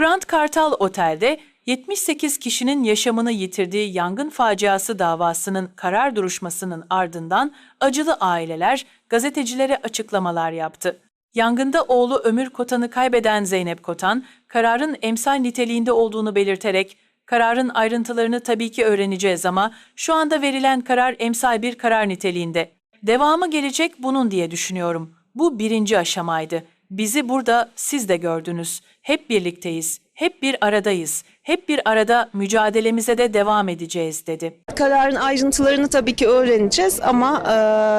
Grand Kartal Otel'de 78 kişinin yaşamını yitirdiği yangın faciası davasının karar duruşmasının ardından acılı aileler gazetecilere açıklamalar yaptı. Yangında oğlu Ömür Kotan'ı kaybeden Zeynep Kotan, kararın emsal niteliğinde olduğunu belirterek, kararın ayrıntılarını tabii ki öğreneceğiz ama şu anda verilen karar emsal bir karar niteliğinde. Devamı gelecek bunun diye düşünüyorum. Bu birinci aşamaydı. Bizi burada siz de gördünüz. Hep birlikteyiz. Hep bir aradayız. Hep bir arada mücadelemize de devam edeceğiz dedi. Kararın ayrıntılarını tabii ki öğreneceğiz ama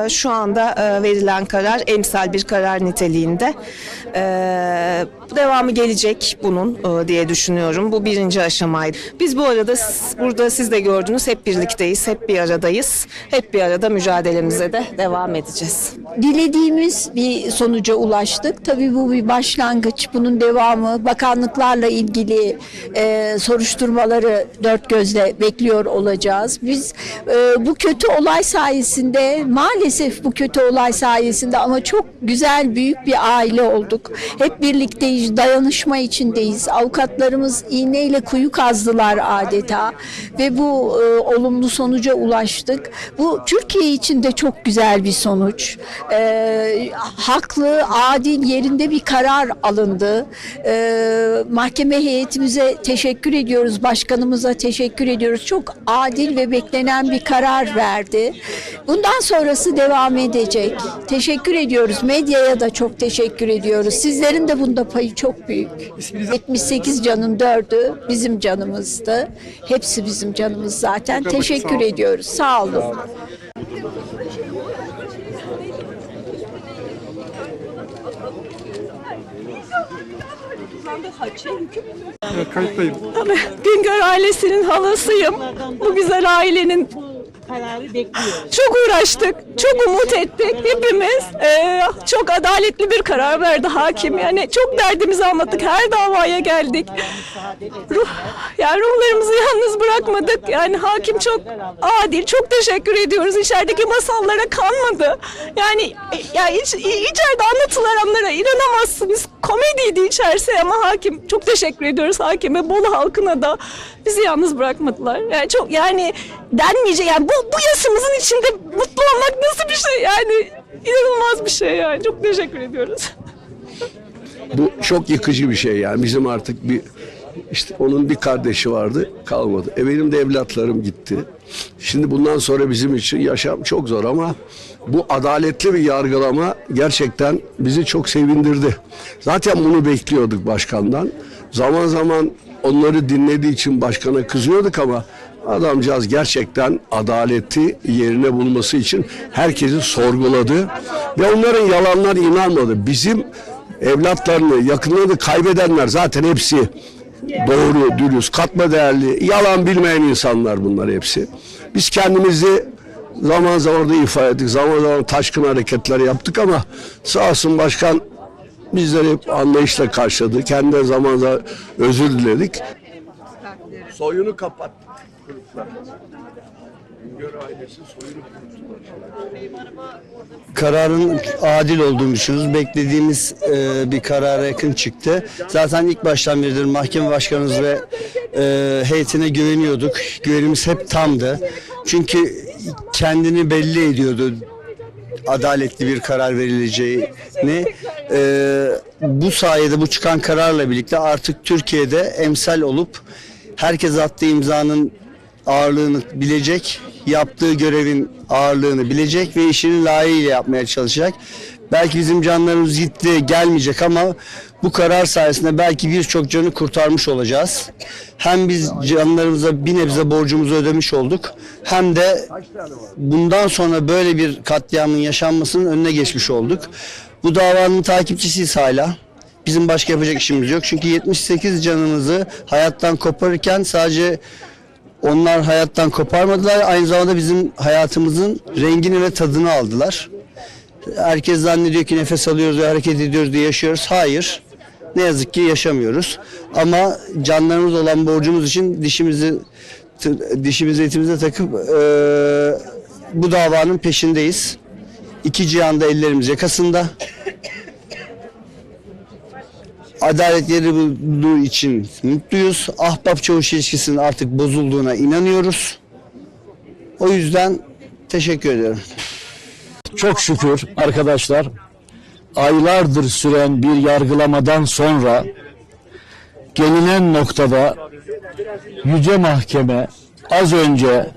e, şu anda e, verilen karar emsal bir karar niteliğinde. E, devamı gelecek bunun e, diye düşünüyorum. Bu birinci aşamaydı. Biz bu arada burada siz de gördünüz hep birlikteyiz, hep bir aradayız. Hep bir arada mücadelemize de devam edeceğiz. dilediğimiz bir sonuca ulaştık. Tabii bu bir başlangıç. Bunun devamı bakanlıklarla ilgili e, soruşturmaları dört gözle bekliyor olacağız. Biz e, bu kötü olay sayesinde maalesef bu kötü olay sayesinde ama çok güzel büyük bir aile olduk. Hep birlikteyiz, dayanışma içindeyiz. Avukatlarımız iğneyle kuyu kazdılar adeta ve bu e, olumlu sonuca ulaştık. Bu Türkiye için de çok güzel bir sonuç. E, haklı, adil, yerinde bir karar alındı. E, mahkeme heyetimize teşekkür ediyoruz, başkanımıza teşekkür ediyoruz. Çok adil ve beklenen bir karar verdi. Bundan sonrası devam edecek. Teşekkür ediyoruz. Medyaya da çok teşekkür ediyoruz. Sizlerin de bunda payı çok büyük. 78 canın dördü bizim canımızdı. Hepsi bizim canımız zaten. Teşekkür ediyoruz. Sağ olun. Evet, kayıttayım. Güngör ailesinin halasıyım. Bu güzel ailenin kararı bekliyoruz. çok uğraştık, çok umut ettik hepimiz. Ee, çok adaletli bir karar verdi hakim. Yani çok derdimizi anlattık, her davaya geldik. Ruh, yani ruhlarımızı yalnız bırakmadık. Yani hakim çok adil, çok teşekkür ediyoruz. İçerideki masallara kanmadı. Yani e, ya iç, içeride anlatılanlara inanamazsınız. Komediydi içerisi ama hakim çok teşekkür ediyoruz hakime, Bolu halkına da bizi yalnız bırakmadılar. Yani çok yani denmeyecek yani bu bu yaşımızın içinde mutlu olmak nasıl bir şey yani inanılmaz bir şey yani. Çok teşekkür ediyoruz. Bu çok yıkıcı bir şey yani bizim artık bir işte onun bir kardeşi vardı kalmadı. E benim de evlatlarım gitti. Şimdi bundan sonra bizim için yaşam çok zor ama bu adaletli bir yargılama gerçekten bizi çok sevindirdi. Zaten bunu bekliyorduk başkandan. Zaman zaman onları dinlediği için başkana kızıyorduk ama adamcağız gerçekten adaleti yerine bulması için herkesi sorguladı ve onların yalanlar inanmadı. Bizim evlatlarını, yakınlarını kaybedenler zaten hepsi doğru, dürüst, katma değerli, yalan bilmeyen insanlar bunlar hepsi. Biz kendimizi zaman zaman da ifade ettik, zaman zaman taşkın hareketler yaptık ama sağ olsun başkan bizleri hep anlayışla karşıladı. Kendi zaman zaman özür diledik. Soyunu kapattık. Kararın adil olduğunu düşünüyoruz. Beklediğimiz e, bir karara yakın çıktı. Zaten ilk baştan beridir mahkeme başkanımız ve e, heyetine güveniyorduk. Güvenimiz hep tamdı. Çünkü kendini belli ediyordu adaletli bir karar verileceğini. E, bu sayede bu çıkan kararla birlikte artık Türkiye'de emsal olup herkes attığı imzanın ağırlığını bilecek, yaptığı görevin ağırlığını bilecek ve işini layığıyla yapmaya çalışacak. Belki bizim canlarımız gitti, gelmeyecek ama bu karar sayesinde belki birçok canı kurtarmış olacağız. Hem biz canlarımıza bir nebze borcumuzu ödemiş olduk hem de bundan sonra böyle bir katliamın yaşanmasının önüne geçmiş olduk. Bu davanın takipçisiyiz hala. Bizim başka yapacak işimiz yok. Çünkü 78 canımızı hayattan koparırken sadece onlar hayattan koparmadılar. Aynı zamanda bizim hayatımızın rengini ve tadını aldılar. Herkes zannediyor ki nefes alıyoruz ve hareket ediyoruz diye yaşıyoruz. Hayır. Ne yazık ki yaşamıyoruz. Ama canlarımız olan borcumuz için dişimizi dişimizi etimize takıp eee, bu davanın peşindeyiz. İki cihanda ellerimiz yakasında. Adalet yeri bulduğu için mutluyuz. Ahbap çavuş ilişkisinin artık bozulduğuna inanıyoruz. O yüzden teşekkür ediyorum. Çok şükür arkadaşlar aylardır süren bir yargılamadan sonra gelinen noktada Yüce Mahkeme az önce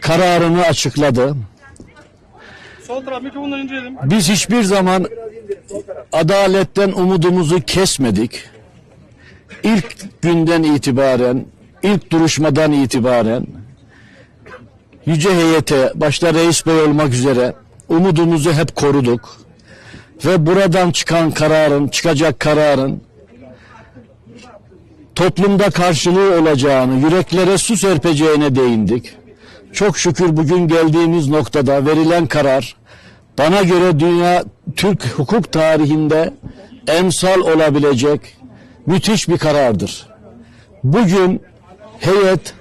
kararını açıkladı. Sol taraf mikrofondan indirelim. Biz hiçbir zaman adaletten umudumuzu kesmedik. İlk günden itibaren, ilk duruşmadan itibaren Yüce heyete, başta Reis Bey olmak üzere umudumuzu hep koruduk. Ve buradan çıkan kararın, çıkacak kararın toplumda karşılığı olacağını, yüreklere su serpeceğine değindik. Çok şükür bugün geldiğimiz noktada verilen karar bana göre dünya Türk hukuk tarihinde emsal olabilecek müthiş bir karardır. Bugün heyet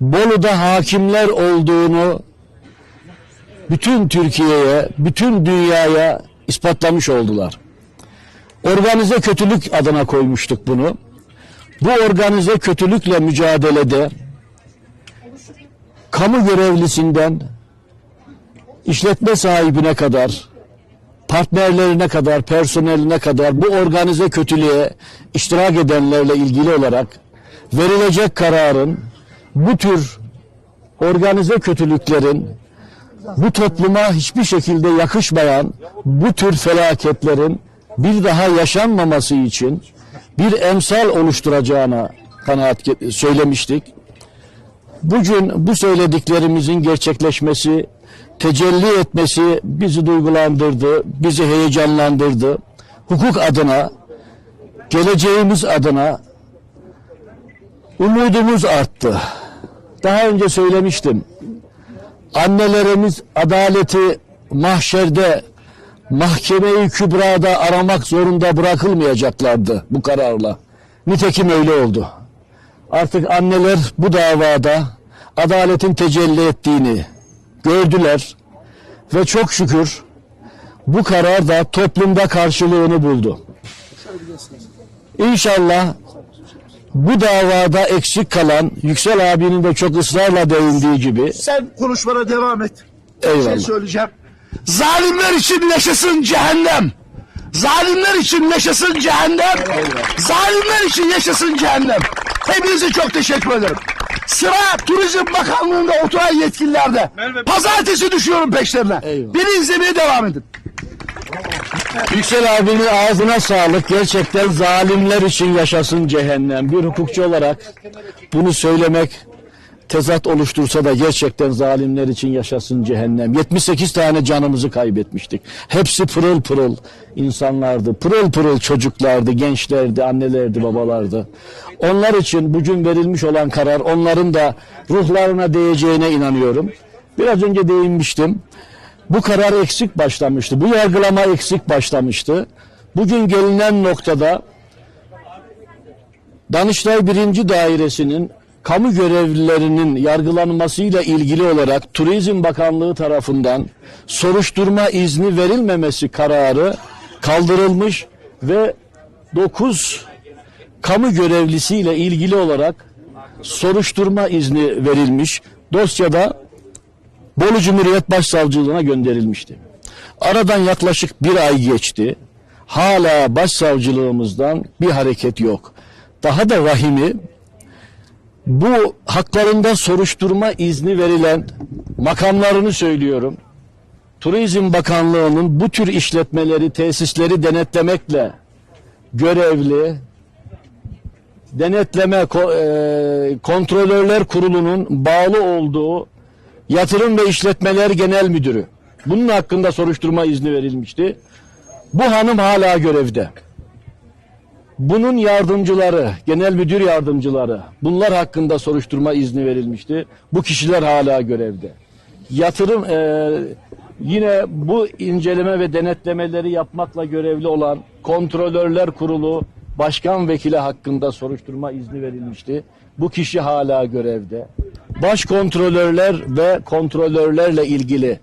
Bolu'da hakimler olduğunu bütün Türkiye'ye, bütün dünyaya ispatlamış oldular. Organize kötülük adına koymuştuk bunu. Bu organize kötülükle mücadelede kamu görevlisinden işletme sahibine kadar, partnerlerine kadar, personeline kadar bu organize kötülüğe iştirak edenlerle ilgili olarak verilecek kararın bu tür organize kötülüklerin bu topluma hiçbir şekilde yakışmayan bu tür felaketlerin bir daha yaşanmaması için bir emsal oluşturacağına kanaat söylemiştik. Bugün bu söylediklerimizin gerçekleşmesi, tecelli etmesi bizi duygulandırdı, bizi heyecanlandırdı. Hukuk adına, geleceğimiz adına umudumuz arttı. Daha önce söylemiştim. Annelerimiz adaleti mahşerde, mahkemeyi kübrada aramak zorunda bırakılmayacaklardı bu kararla. Nitekim öyle oldu. Artık anneler bu davada adaletin tecelli ettiğini gördüler ve çok şükür bu karar da toplumda karşılığını buldu. İnşallah bu davada eksik kalan Yüksel abinin de çok ısrarla değindiği gibi Sen konuşmana devam et. Şey eyvallah. söyleyeceğim. Zalimler için yaşasın cehennem. Zalimler için yaşasın cehennem. Zalimler için yaşasın cehennem. Hepinize çok teşekkür ederim. Sıra Turizm Bakanlığı'nda oturan yetkililerde. Pazartesi düşüyorum peşlerine. Eyvallah. Beni izlemeye devam edin. Yüksel abinin ağzına sağlık. Gerçekten zalimler için yaşasın cehennem. Bir hukukçu olarak bunu söylemek tezat oluştursa da gerçekten zalimler için yaşasın cehennem. 78 tane canımızı kaybetmiştik. Hepsi pırıl pırıl insanlardı. Pırıl pırıl çocuklardı, gençlerdi, annelerdi, babalardı. Onlar için bugün verilmiş olan karar onların da ruhlarına değeceğine inanıyorum. Biraz önce değinmiştim. Bu karar eksik başlamıştı. Bu yargılama eksik başlamıştı. Bugün gelinen noktada Danıştay 1. Dairesi'nin kamu görevlilerinin yargılanmasıyla ilgili olarak Turizm Bakanlığı tarafından soruşturma izni verilmemesi kararı kaldırılmış ve 9 kamu görevlisiyle ilgili olarak soruşturma izni verilmiş. Dosyada Bolu Cumhuriyet Başsavcılığına gönderilmişti. Aradan yaklaşık bir ay geçti. Hala başsavcılığımızdan bir hareket yok. Daha da vahimi bu haklarında soruşturma izni verilen makamlarını söylüyorum. Turizm Bakanlığı'nın bu tür işletmeleri, tesisleri denetlemekle görevli denetleme e, kontrolörler kurulunun bağlı olduğu Yatırım ve İşletmeler Genel Müdürü. Bunun hakkında soruşturma izni verilmişti. Bu hanım hala görevde. Bunun yardımcıları, genel müdür yardımcıları, bunlar hakkında soruşturma izni verilmişti. Bu kişiler hala görevde. Yatırım e, yine bu inceleme ve denetlemeleri yapmakla görevli olan kontrolörler kurulu başkan vekili hakkında soruşturma izni verilmişti. Bu kişi hala görevde. Baş kontrolörler ve kontrolörlerle ilgili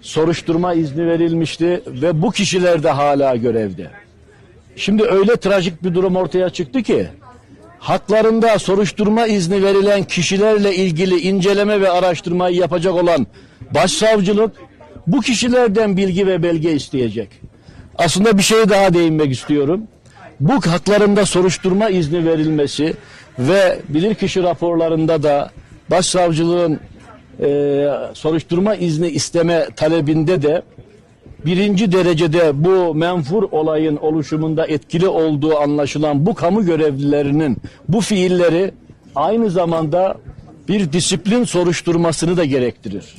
soruşturma izni verilmişti ve bu kişiler de hala görevde. Şimdi öyle trajik bir durum ortaya çıktı ki haklarında soruşturma izni verilen kişilerle ilgili inceleme ve araştırmayı yapacak olan başsavcılık bu kişilerden bilgi ve belge isteyecek. Aslında bir şey daha değinmek istiyorum. Bu haklarında soruşturma izni verilmesi ve bilirkişi raporlarında da başsavcılığın e, soruşturma izni isteme talebinde de birinci derecede bu menfur olayın oluşumunda etkili olduğu anlaşılan bu kamu görevlilerinin bu fiilleri aynı zamanda bir disiplin soruşturmasını da gerektirir.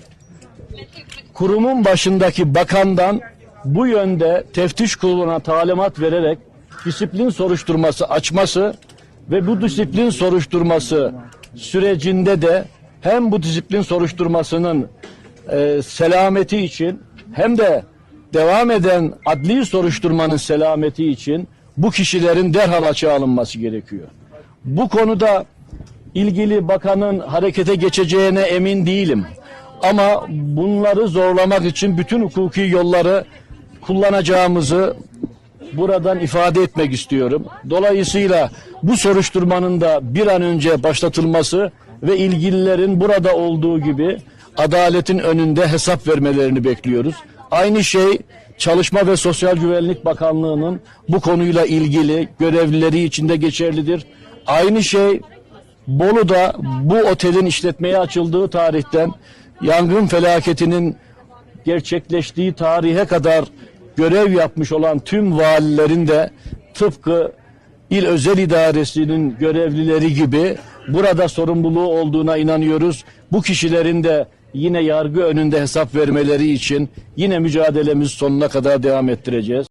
Kurumun başındaki bakandan bu yönde teftiş kuruluna talimat vererek disiplin soruşturması açması ve bu disiplin soruşturması sürecinde de hem bu disiplin soruşturmasının e, selameti için hem de devam eden adli soruşturmanın selameti için bu kişilerin derhal açığa alınması gerekiyor. Bu konuda ilgili bakanın harekete geçeceğine emin değilim. Ama bunları zorlamak için bütün hukuki yolları kullanacağımızı buradan ifade etmek istiyorum. Dolayısıyla bu soruşturmanın da bir an önce başlatılması ve ilgililerin burada olduğu gibi adaletin önünde hesap vermelerini bekliyoruz. Aynı şey Çalışma ve Sosyal Güvenlik Bakanlığı'nın bu konuyla ilgili görevlileri içinde geçerlidir. Aynı şey Bolu'da bu otelin işletmeye açıldığı tarihten yangın felaketinin gerçekleştiği tarihe kadar görev yapmış olan tüm valilerin de tıpkı il özel idaresinin görevlileri gibi burada sorumluluğu olduğuna inanıyoruz. Bu kişilerin de yine yargı önünde hesap vermeleri için yine mücadelemiz sonuna kadar devam ettireceğiz.